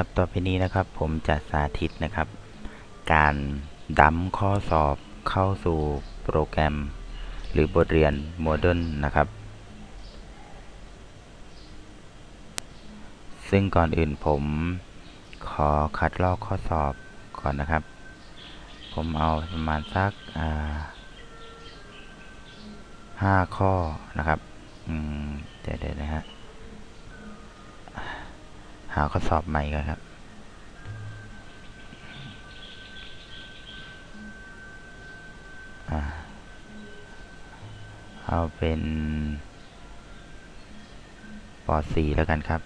ครับต่อไปนี้นะครับผมจะสาธิตนะครับ การดัมข้อสอบเข้าสู่โปรแกรม หรือบทเรียน Modern นะครับ ซึ่งก่อนอื่นผมขอคัดลอกข้อสอบก่อนนะครับ ผมเอาประมาณสักห้าข้อนะครับ อืม เดี๋ยวเดี๋ยวนะฮะ หาข้อสอบใหม่ก่อนครับ เอาเป็นป .4 แล้วกันครับ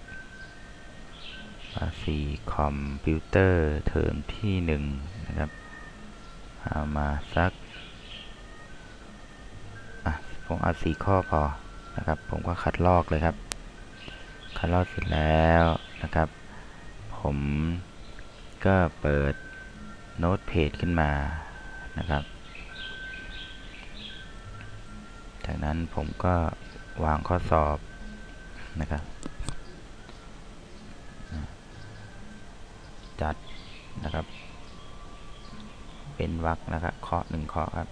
ป .4 คอมพิวเตอร์เทอมที่หนึ่งนะครับ เอามาสัก อะ ผมเอาสี่ข้อพอนะครับ ผมก็คัดลอกเลยครับ คัดลอกเสร็จแล้วนะครับ ผมก็เปิดโน้ตเพจขึ้นมานะครับ จากนั้นผมก็วางข้อสอบนะครับ จัดนะครับ เป็นวรรคนะครับข้อหนึ่งข้อครับ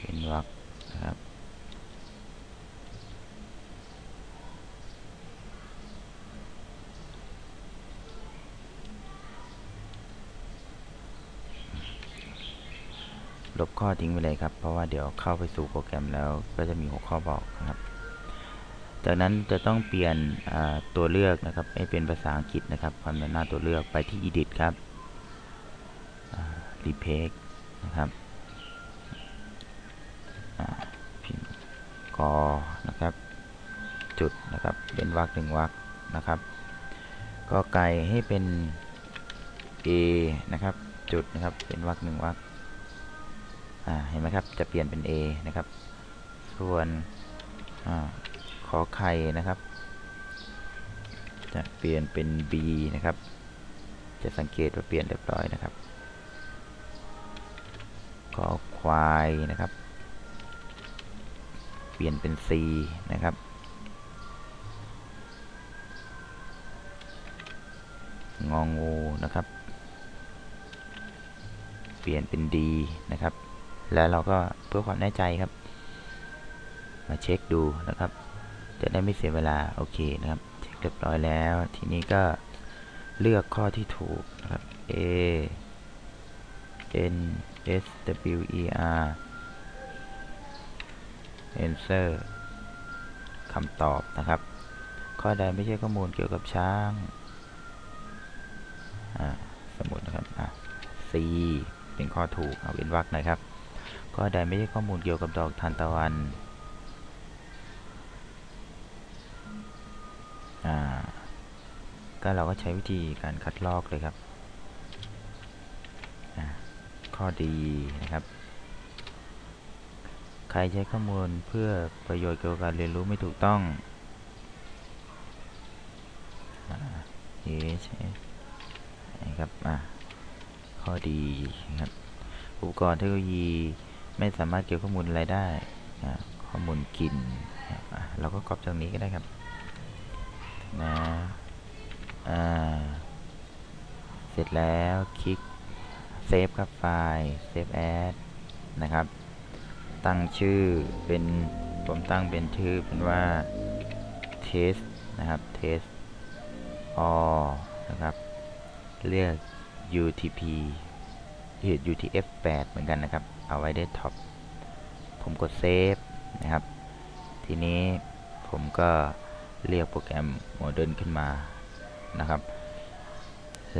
เป็นวรรคนะครับ ลบข้อทิ้งไปเลยครับ เพราะว่าเดี๋ยวเข้าไปสู่โปรแกรมแล้วก็จะมีหัวข้อบอกนะครับ จากนั้นจะต้องเปลี่ยนตัวเลือกนะครับ ให้เป็นภาษาอังกฤษนะครับความเป็นหน้าตัวเลือกไปที่ edit ครับ replace นะครับพิมพ์กอนะครับ จุดนะครับเป็นวรรคหนึ่งวรรคนะครับ ก็ไก่ให้เป็น a นะครับ จุดนะครับเป็นวรรคหนึ่งวรรค เห็นไหมครับ จะเปลี่ยนเป็น A นะครับ ส่วนอขอไข่นะครับ จะเปลี่ยนเป็น B นะครับ จะสังเกตว่าเปลี่ยนเรียบร้อยนะครับขอควายนะครับ เปลี่ยนเป็น C นะครับงองูนะครับ เปลี่ยนเป็น D นะครับ แล้วเราก็เพื่อความแน่ใจครับ มาเช็คดูนะครับ จะได้ไม่เสียเวลาโอเคนะครับเช็คเรียบร้อยแล้ว ทีนี้ก็เลือกข้อที่ถูกนะครับ A N S W E R answer คำตอบนะครับ ข้อใดไม่ใช่ข้อมูลเกี่ยวกับช้างสมมตินะครับ C เป็นข้อถูก เอาเป็นวรรคนะครับ ข้อใดไม่ใช่ข้อมูลเกี่ยวกับดอกทานตะวันอ่าก็เราก็ใช้วิธีการคัดลอกเลยครับ ข้อดีนะครับ ใครใช้ข้อมูลเพื่อประโยชน์เกี่ยวกับการเรียนรู้ไม่ถูกต้องเฮ้ใช่นะครับ อ่า ข้อดีนะครับ อุปกรณ์เทคโนโลยี ไม่สามารถเก็บข้อมูลอะไรได้ ข้อมูลกินเราก็กรอบจากนี้ก็ได้ครับนะอ่าเสร็จแล้วคลิกเซฟกับไฟล์เซฟแอดนะครับ ตั้งชื่อเป็นผมตั้งเป็นชื่อเป็นว่า test นะครับ test all นะครับเลือก UTP เหตุ UTF-8 เหมือนกันนะครับ เอาไว้ได้ท็อปผมกดเซฟนะครับ ทีนี้ผมก็เรียกโปรแกรม Modern ขึ้นมานะครับ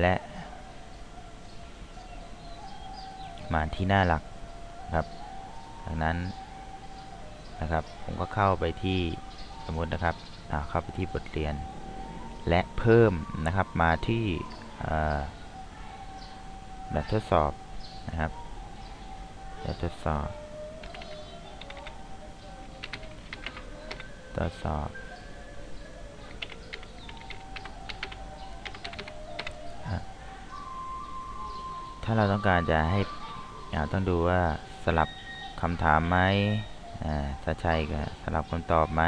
และ มาที่หน้าหลักครับดังนั้นนะครับ ผมก็เข้าไปที่สมมตินะครับเข้าไปที่บทเรียน และเพิ่มนะครับมาที่แบบทดสอบนะครับ แบบทดสอบทดสอบ ถ้าเราต้องการจะให้ต้องดูว่าสลับคำถามไหมถ้าใช่ก็สลับคำตอบไหม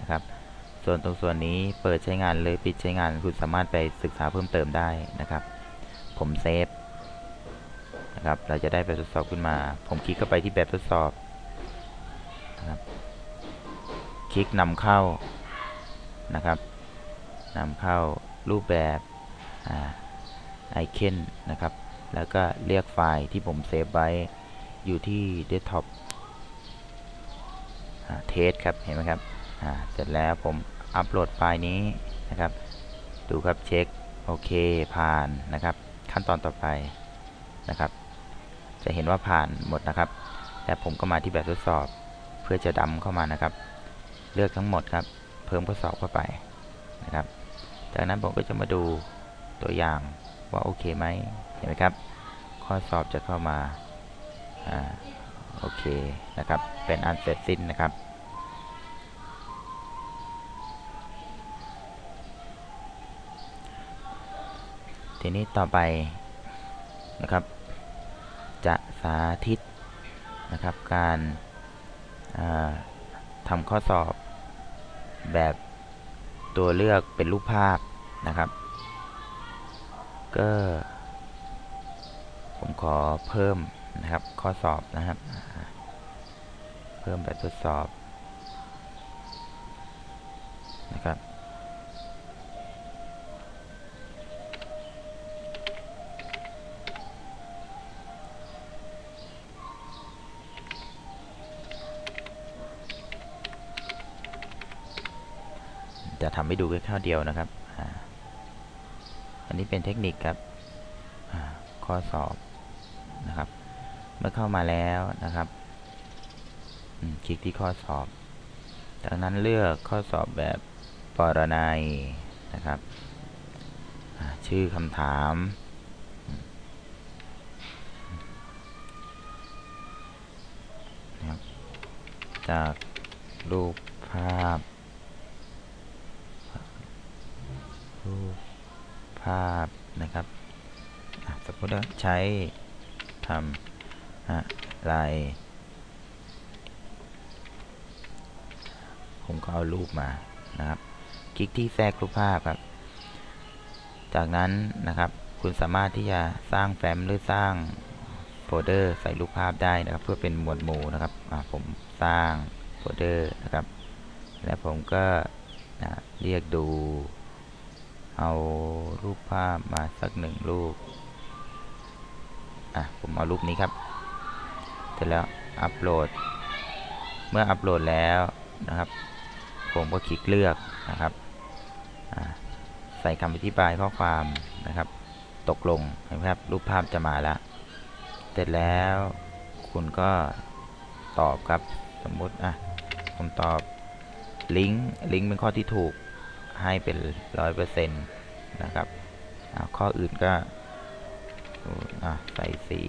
นะครับสส่วนตรงส่วนนี้เปิดใช้งานหรือปิดใช้งานคุณสามารถไปศึกษาเพิ่มเติมได้นะครับ ผมเซฟ นะครับ เราจะได้แบบทดสอบขึ้นมา ผมคลิกเข้าไปที่แบบทดสอบนะครับคลิกนำเข้านะครับนำเข้ารูปแบบไอเคนนะครับ แล้วก็เรียกไฟล์ที่ผมเซฟไว้อยู่ที่เดสก์ท็อปเทสครับ เห็นไหมครับเสร็จแล้วผมอัปโหลดไฟล์นี้นะครับ ดูครับเช็ค โอเค ผ่านนะครับ ขั้นตอนต่อไปนะครับ จะเห็นว่าผ่านหมดนะครับ แต่ผมก็มาที่แบบทดสอบ เพื่อจะดำเข้ามานะครับ เลือกทั้งหมดครับ เพิ่มทดสอบเข้าไปนะครับ จากนั้นผมก็จะมาดูตัวอย่างว่าโอเคไหมเห็นไหมครับ ข้อสอบจะเข้ามาอ่าโอเคนะครับ เป็นอันเสร็จสิ้นนะครับทีนี้ต่อไปนะครับ สาธิตนะครับ การทำข้อสอบแบบตัวเลือกเป็นรูปภาพนะครับ ก็ ผมขอเพิ่มนะครับ ข้อสอบนะครับ เพิ่มแบบทดสอบนะครับ จะทำให้ดูแค่ข้าวเดียวนะครับอันนี้เป็นเทคนิคครับข้อสอบนะครับ เมื่อเข้ามาแล้วนะครับคลิกที่ข้อสอบ จากนั้นเลือกข้อสอบแบบปรนัยนะครับ ชื่อคำถาม จากรูปภาพ รูปภาพนะครับสมมติว่าใช้ทำอะไรผมก็เอารูปมานะครับ คลิกที่แทรกรูปภาพครับ จากนั้นนะครับคุณสามารถที่จะสร้างแฟ้มหรือสร้างโฟลเดอร์ใส่รูปภาพได้นะครับ เพื่อเป็นหมวดหมู่นะครับผมสร้างโฟลเดอร์นะครับ และผมก็เรียกดู เอารูปภาพมาสักหนึ่งรูป อะ ผมเอารูปนี้ครับ เสร็จแล้วอัปโหลด เมื่ออัปโหลดแล้วนะครับ ผมก็คลิกเลือกนะครับ ใส่คำอธิบายข้อความนะครับ ตกลงเห็นะครับ รูปภาพจะมาแล้ว เสร็จแล้วคุณก็ตอบครับ สมมติอะ ผมตอบลิงก์ลิงก์เป็นข้อที่ถูก ให้เป็นร้อยเปอร์เซ็นต์นะครับข้ออื่นก็ใส่สี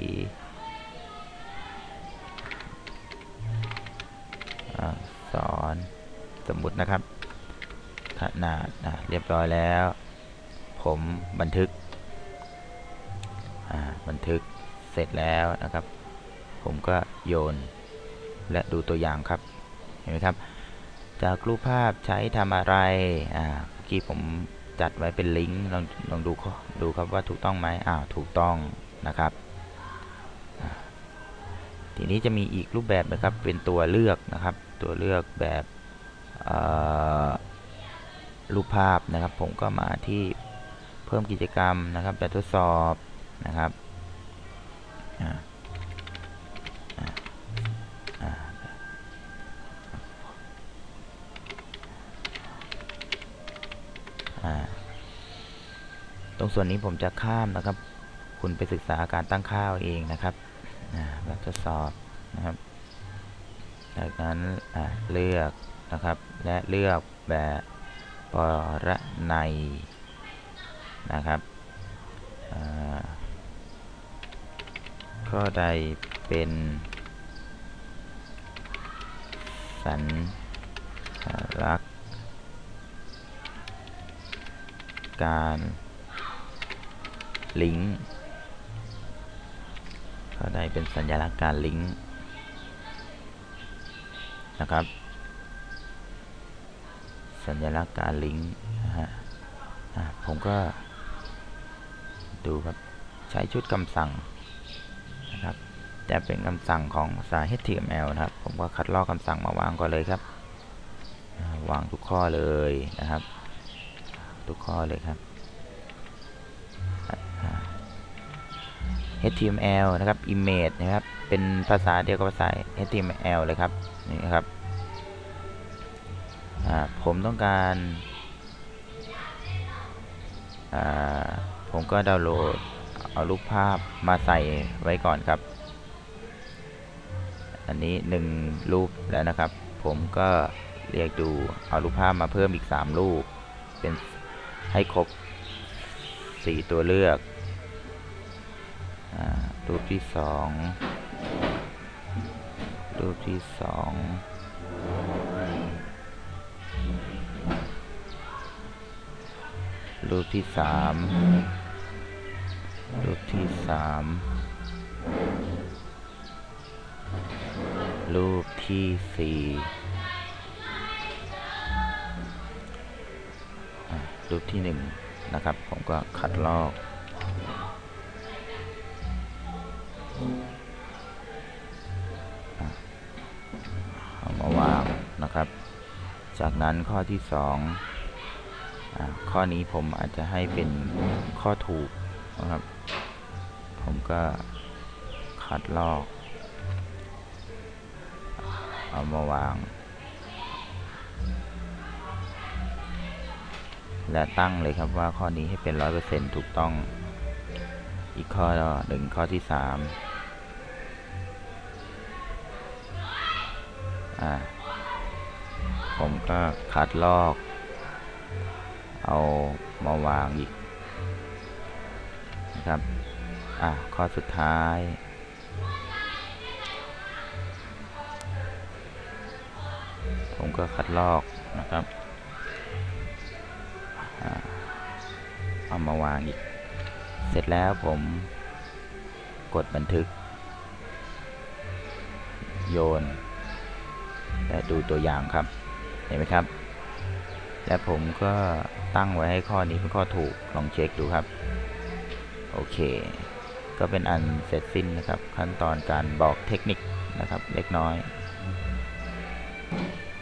สอนสมมุตินะครับ ขนาดเรียบร้อยแล้ว ผมบันทึกบันทึกเสร็จแล้วนะครับ ผมก็โยนและดูตัวอย่างครับ เห็นไหมครับ จากรูปภาพใช้ทำอะไร อ่าเมื่อกี้ผมจัดไว้เป็นลิงก์ลองลองดูดูครับว่าถูกต้องไหมอ้าวถูกต้องนะครับ ทีนี้จะมีอีกรูปแบบนะครับเป็นตัวเลือกนะครับ ตัวเลือกแบบรูปภาพนะครับ ผมก็มาที่เพิ่มกิจกรรมนะครับแบบทดสอบนะครับตร ส่วนนี้ผมจะข้ามนะครับ คุณไปศึกษาการตั้งค่าเองนะครับแบบทดสอบนะครับ จากนั้นเลือกนะครับ และเลือกแบบปรนัยนะครับข้อใดเป็น สัญลักษณ์การ ลิงก์ก็ได้เป็นสัญลักษณ์การลิงก์นะครับ สัญลักษณ์การลิงก์นะฮะผมก็ ดูครับใช้ชุดคำสั่งนะครับจะเป็นคำสั่งของภาษา HTML นะครับ ผมก็คัดลอกคำสั่งมาวางก่อนเลยครับ วางทุกข้อเลยนะครับ ทุกข้อเลยครับ HTML นะครับ Image นะครับ เป็นภาษาเดียวกับภาษา HTML เลยครับ นี่ครับ ผมต้องการ ผมก็ดาวน์โหลด เอารูปภาพมาใส่ไว้ก่อนครับ อันนี้หนึ่งรูปแล้วนะครับ ผมก็เรียกดู เอารูปภาพมาเพิ่มอีก 3 รูป เป็นให้ครบ 4 ตัวเลือก รูปที่สองรูปที่สองรูปที่สามรูปที่สามรูปที่สี่รูปที่หนึ่งนะครับ ผมก็คัดลอก นั้นข้อที่สองอข้อนี้ผมอาจจะให้เป็นข้อถูกนะครับ ผมก็คัดลอก เอามาวาง และตั้งเลยครับว่าข้อนี้ให้เป็นร้อยเปอร์เซ็นถูกต้อง อีกข้อหนึ่งข้อที่สามอ่า ผมก็คัดลอก เอามาวางอีกนะครับ อ่าข้อสุดท้าย ผมก็คัดลอกนะครับ เอามาวางอีก เสร็จแล้วผมกดบันทึก โยน และดูตัวอย่างครับ เห็นไหมครับ และผมก็ตั้งไว้ให้ข้อนี้เป็นข้อถูกลองเช็คดูครับ โอเค ก็เป็นอันเสร็จสิ้นนะครับ ขั้นตอนการบอกเทคนิคนะครับ เล็กน้อย